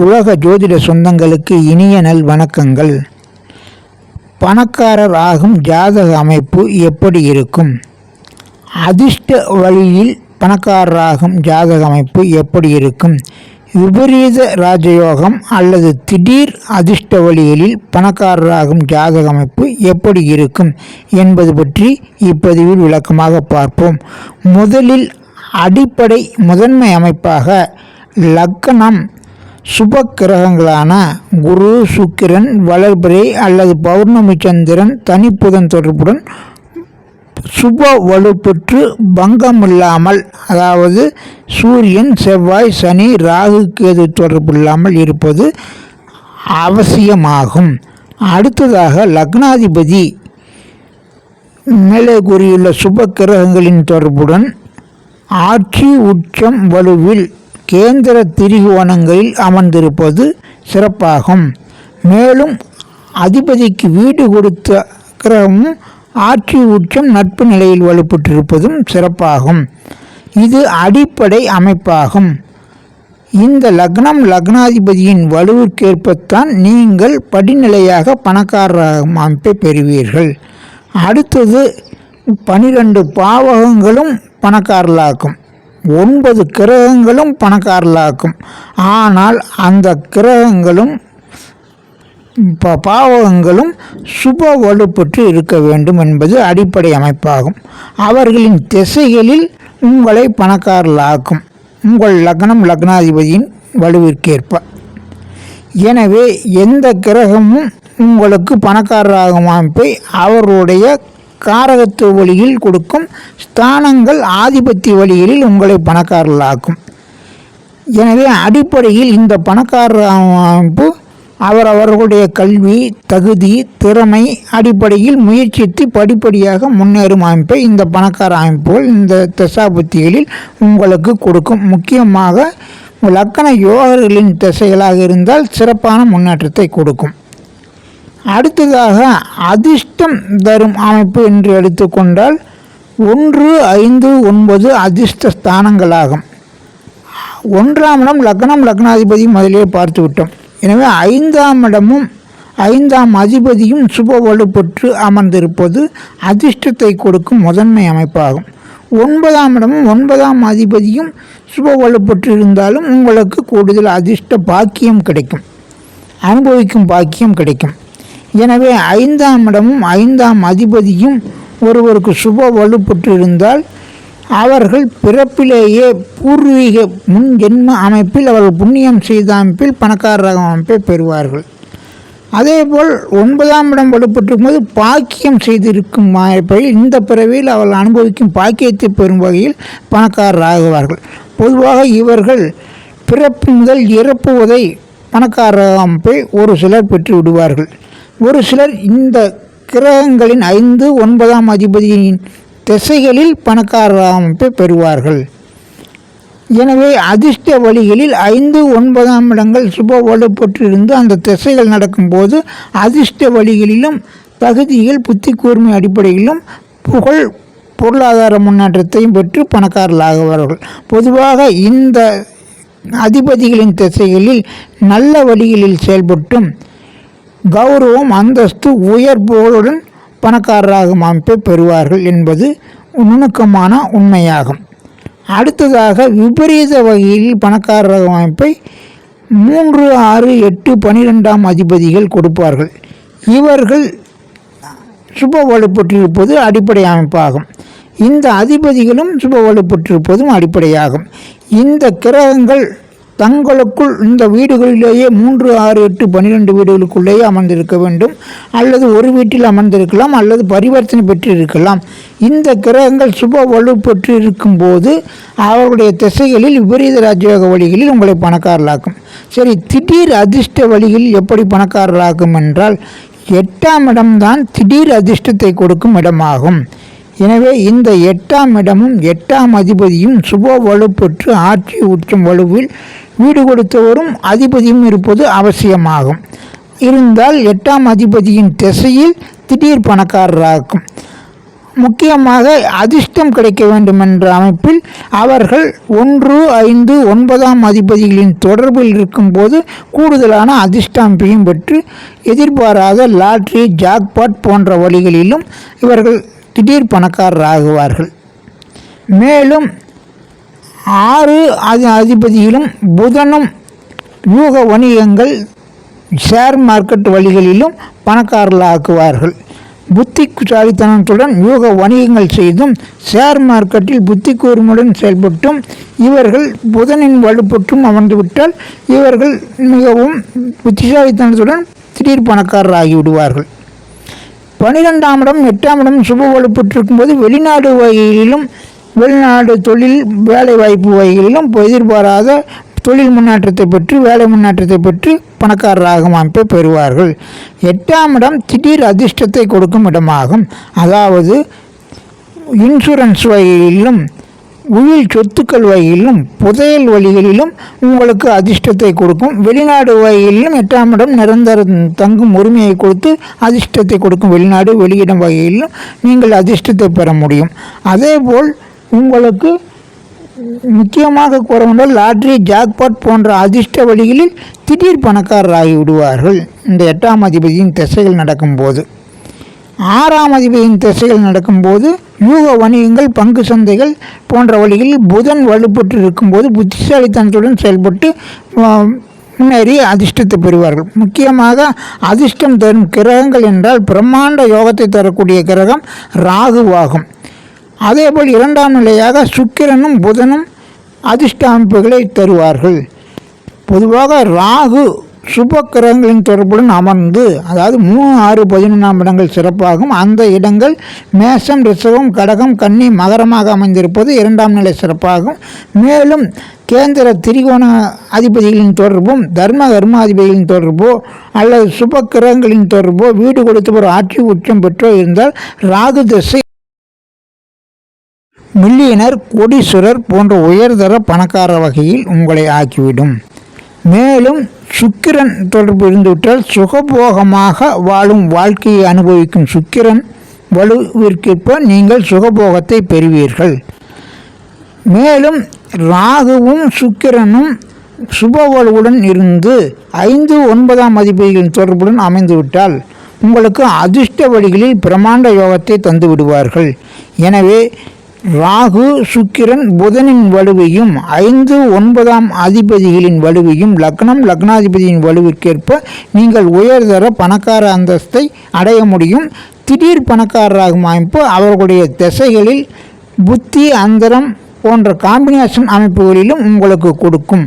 உலக ஜோதிட சொந்தங்களுக்கு இனிய நல் வணக்கங்கள். பணக்காரர் ஆகும் ஜாதக அமைப்பு எப்படி இருக்கும்? அதிர்ஷ்ட வழியில் பணக்காரராகும் ஜாதக அமைப்பு எப்படி இருக்கும்? விபரீத ராஜயோகம் அல்லது திடீர் அதிர்ஷ்ட வழிகளில் பணக்காரராகும் ஜாதக அமைப்பு எப்படி இருக்கும் என்பது பற்றி இப்பதிவில் விளக்கமாக பார்ப்போம். முதலில் அடிப்படை முதன்மை அமைப்பாக லக்கணம் சுப கிரகங்களான குரு சுக்கிரன் வளர்பிறை அல்லது பௌர்ணமி சந்திரன் தனிப்புதன் தொடர்புடன் சுப வலுப்பெற்று பங்கமில்லாமல் அதாவது சூரியன் செவ்வாய் சனி ராகு கேது தொடர்பு இல்லாமல் இருப்பது அவசியமாகும். அடுத்ததாக லக்னாதிபதி மேலே கூறியுள்ள சுப கிரகங்களின் தொடர்புடன் ஆட்சி உச்சம் வலுவில் கேந்திர திரிகோணங்களில் அமர்ந்திருப்பது சிறப்பாகும். மேலும் அதிபதிக்கு வீடு கொடுத்த கிரகமும் ஆட்சி உச்சம் நட்பு நிலையில் வலுப்பட்டிருப்பதும் சிறப்பாகும். இது அடிப்படை அமைப்பாகும். இந்த லக்னம் லக்னாதிபதியின் வலுவிற்கேற்பத்தான் நீங்கள் படிநிலையாக பணக்கார அமைப்பை பெறுவீர்கள். அடுத்தது பனிரெண்டு பாவகங்களும் பணக்காரலாக்கும் ஒன்பது கிரகங்களும் பணக்காரலாக்கும் ஆனால் அந்த கிரகங்களும் ப- பாவகங்களும் சுப வலுப்பெற்று இருக்க வேண்டும் என்பது அடிப்படை அமைப்பாகும். அவர்களின் திசைகளில் உங்களை பணக்காரலாக்கும் உங்கள் லக்னம் லக்னாதிபதியின் வலுவிற்கேற்ப. எனவே எந்த கிரகமும் உங்களுக்கு பணக்காரராகும் அமைப்பை அவருடைய காரகத்துவ வழியில் கொடுக்கும் ஸ்தானங்கள் ஆதிபத்திய வழிகளில் உங்களை பணக்காரர்களாக்கும். எனவே அடிப்படையில் இந்த பணக்கார அமைப்பு அவரவர்களுடைய கல்வி தகுதி திறமை அடிப்படையில் முயற்சித்து படிப்படியாக முன்னேறும் அமைப்பை இந்த பணக்கார அமைப்புகள் இந்த தசாபுத்திகளில் உங்களுக்கு கொடுக்கும். முக்கியமாக லக்கண யோகர்களின் திசைகளாக இருந்தால் சிறப்பான முன்னேற்றத்தை கொடுக்கும். அடுத்ததாக அதிர்ஷ்டம் தரும் அமைப்பு என்று எடுத்துக்கொண்டால் ஒன்று ஐந்து ஒன்பது அதிர்ஷ்ட ஸ்தானங்களாகும். ஒன்றாம் இடம் லக்னம் லக்னாதிபதி முதலே பார்த்து விட்டோம் எனவே ஐந்தாம் இடமும் ஐந்தாம் அதிபதியும் சுப வலுப்பெற்று அமர்ந்திருப்பது அதிர்ஷ்டத்தை கொடுக்கும் முதன்மை அமைப்பாகும். ஒன்பதாம் இடமும் ஒன்பதாம் அதிபதியும் சுப வலுப்பெற்று இருந்தாலும் உங்களுக்கு கூடுதல் அதிர்ஷ்ட பாக்கியம் கிடைக்கும். அனுபவிக்கும் பாக்கியம் கிடைக்கும். எனவே ஐந்தாம் இடமும் ஐந்தாம் அதிபதியும் ஒருவருக்கு சுப வலுப்பெற்று இருந்தால் அவர்கள் பிறப்பிலேயே பூர்வீக முன் ஜென்ம அமைப்பில் அவர்கள் புண்ணியம் செய்த அமைப்பில் பணக்கார அமைப்பை பெறுவார்கள். அதேபோல் ஒன்பதாம் இடம் வலுப்பெற்றிருக்கும் போது பாக்கியம் செய்திருக்கும் அமைப்பை இந்த பிறவியில் அவள் அனுபவிக்கும் பாக்கியத்தை பெறும் வகையில் பணக்காரராகுவார்கள். பொதுவாக இவர்கள் பிறப்பு முதல் இறப்புவதை பணக்கார அமைப்பை ஒரு சிலர் பெற்று விடுவார்கள் ஒரு சிலர் இந்த கிரகங்களின் ஐந்து ஒன்பதாம் அதிபதியின் திசைகளில் பணக்கார அமைப்பை பெறுவார்கள். எனவே அதிர்ஷ்ட வழிகளில் ஐந்து ஒன்பதாம் இடங்கள் சுப வலுப்பெற்றிருந்து அந்த திசைகள் நடக்கும்போது அதிர்ஷ்ட வழிகளிலும் பகுதியில் புத்தி கூர்மை அடிப்படையிலும் புகழ் பொருளாதார முன்னேற்றத்தையும் பெற்று பணக்காரர்களாகுவார்கள். பொதுவாக இந்த அதிபதிகளின் திசைகளில் நல்ல வழிகளில் செயல்பட்டும் கௌரவம் அந்தஸ்து உயர் புகழுடன் பணக்காரராகும் அமைப்பை பெறுவார்கள் என்பது நுணுக்கமான உண்மையாகும். அடுத்ததாக விபரீத வகையில் பணக்காரராக அமைப்பை மூன்று ஆறு எட்டு பனிரெண்டாம் அதிபதிகள் கொடுப்பார்கள். இவர்கள் சுப வலுப்பெற்றிருப்பது அடிப்படை அமைப்பாகும். இந்த அதிபதிகளும் சுப வலுப்பெற்றிருப்பதும் அடிப்படையாகும். இந்த கிரகங்கள் தங்களுக்குள் இந்த வீடுகளிலேயே மூன்று ஆறு எட்டு பன்னிரெண்டு வீடுகளுக்குள்ளேயே அமர்ந்திருக்க வேண்டும். அல்லது ஒரு வீட்டில் அமர்ந்திருக்கலாம் அல்லது பரிவர்த்தனை பெற்று இருக்கலாம் இந்த கிரகங்கள் சுப வலு பெற்று இருக்கும்போது அவர்களுடைய திசைகளில் விபரீத ராஜயோக வழிகளில் உங்களை பணக்காரலாக்கும் சரி திடீர் அதிர்ஷ்ட வழிகளில் எப்படி பணக்காரராகும் என்றால் எட்டாம் இடம்தான் திடீர் அதிர்ஷ்டத்தை கொடுக்கும் இடமாகும். எனவே இந்த எட்டாம் இடமும் எட்டாம் அதிபதியும் சுப வலுப்பெற்று ஆட்சி உச்சம் வலுவில் வீடு கொடுத்தவரும் அதிபதியும் இருப்பது அவசியமாகும். இருந்தால் எட்டாம் அதிபதியின் திசையில் திடீர் பணக்காரராகும். முக்கியமாக அதிர்ஷ்டம் கிடைக்க வேண்டும் என்ற அமைப்பில் அவர்கள் ஒன்று ஐந்து ஒன்பதாம் அதிபதிகளின் தொடர்பில் இருக்கும்போது கூடுதலான அதிர்ஷ்டாம்பியம் பெற்று எதிர்பாராத லாட்ரி ஜாக்பாட் போன்ற வழிகளிலும் இவர்கள் திடீர் பணக்காரராகுவார்கள். மேலும் ஆறு அதி அதிபதியிலும் புதனும் யூக வணிகங்கள் ஷேர் மார்க்கெட் வழிகளிலும் பணக்காரர்களாக்குவார்கள். புத்திசாலித்தனத்துடன் யூக வணிகங்கள் செய்தும் ஷேர் மார்க்கெட்டில் புத்தி கூர்மையுடன் செயல்பட்டும். இவர்கள் புதனின் வலுப்பற்றும் அமர்ந்துவிட்டால் இவர்கள் மிகவும் புத்திசாலித்தனத்துடன் திடீர் பணக்காரர் ஆகிவிடுவார்கள் பனிரெண்டாம் இடம் எட்டாம் இடம் சுப வலுப்பட்டிருக்கும் போது வெளிநாடு வகையிலும் வெளிநாடு தொழில் வேலை வாய்ப்பு வகைகளிலும் எதிர்பாராத தொழில் முன்னேற்றத்தை பெற்று வேலை முன்னேற்றத்தை பெற்று பணக்காரராக அமைப்பை பெறுவார்கள். எட்டாம் இடம் திடீர் அதிர்ஷ்டத்தை கொடுக்கும் இடமாகும். அதாவது இன்சூரன்ஸ் வகையிலும் உயிர் சொத்துக்கள் வகையிலும் புதையல் வழிகளிலும் உங்களுக்கு அதிர்ஷ்டத்தை கொடுக்கும். வெளிநாடு வகையிலும் எட்டாம் இடம் நிரந்தர தங்கும் உரிமையை கொடுத்து அதிர்ஷ்டத்தை கொடுக்கும். வெளிநாடு வெளியிடம் வகையிலும் நீங்கள் அதிர்ஷ்டத்தை பெற முடியும். அதேபோல் உங்களுக்கு முக்கியமாக கூறவென்றால் லாட்ரி ஜாக்பாட் போன்ற அதிர்ஷ்ட வழிகளில் திடீர் பணக்காரராகி விடுவார்கள். இந்த எட்டாம் அதிபதியின் திசைகள் நடக்கும்போது. ஆறாம் அதிபதியின் திசைகள் நடக்கும்போது யூக வணிகங்கள் பங்கு சந்தைகள் போன்ற வழிகளில் புதன் வலுப்பட்டு இருக்கும்போது புத்திசாலித்தனத்துடன் செயல்பட்டு முன்னேறி அதிர்ஷ்டத்தை பெறுவார்கள். முக்கியமாக அதிர்ஷ்டம் தரும் கிரகங்கள் என்றால் பிரம்மாண்ட யோகத்தை தரக்கூடிய கிரகம் ராகுவாகும். அதேபோல் இரண்டாம் நிலையாக சுக்கிரனும் புதனும் அதிர்ஷ்ட அமைப்புகளை தருவார்கள். பொதுவாக ராகு சுபக்கிரகங்களின் தொடர்புடன் அமர்ந்து அதாவது மூணு ஆறு பதினொன்றாம் இடங்கள் சிறப்பாகும். அந்த இடங்கள் மேசம் ரிஷவம் கடகம் கன்னி மகரமாக அமைந்திருப்பது இரண்டாம் நிலை சிறப்பாகும். மேலும் கேந்திர திரிகோண அதிபதிகளின் தொடர்பும் தர்ம கர்மாதிபதிகளின் தொடர்போ அல்லது சுபக்கிரகங்களின் தொடர்போ வீடு கொடுத்து ஒரு ஆட்சி உச்சம் பெற்றோ இருந்தால் ராகு திசை மில்லியனர் கோடீஸ்வரர் போன்ற உயர்தர பணக்கார வகையில் உங்களை ஆக்கிவிடும். மேலும் சுக்கிரன் தொடர்பு இருந்துவிட்டால் சுகபோகமாக வாழும் வாழ்க்கையை அனுபவிக்கும் சுக்கிரன் வலுவிற்கேற்ப நீங்கள் சுகபோகத்தை பெறுவீர்கள். மேலும் ராகுவும் சுக்கிரனும் சுபவலுவுடன் இருந்து ஐந்து ஒன்பதாம் அதிபதிகளின் தொடர்புடன் அமைந்துவிட்டால் உங்களுக்கு அதிர்ஷ்ட வழிகளில் பிரமாண்ட யோகத்தை தந்து விடுவார்கள் எனவே ராகு சுக்கிரன் புதனின் வலுவையும் ஐந்து ஒன்பதாம் அதிபதிகளின் வலுவையும் லக்னம் லக்னாதிபதியின் வலுவிற்கேற்ப நீங்கள் உயர்தர பணக்கார அந்தஸ்தை அடைய முடியும். திடீர் பணக்காரராகும் அமைப்பு அவர்களுடைய திசைகளில் புத்தி அந்தரம் போன்ற காம்பினேஷன் அமைப்புகளிலும் உங்களுக்கு கொடுக்கும்.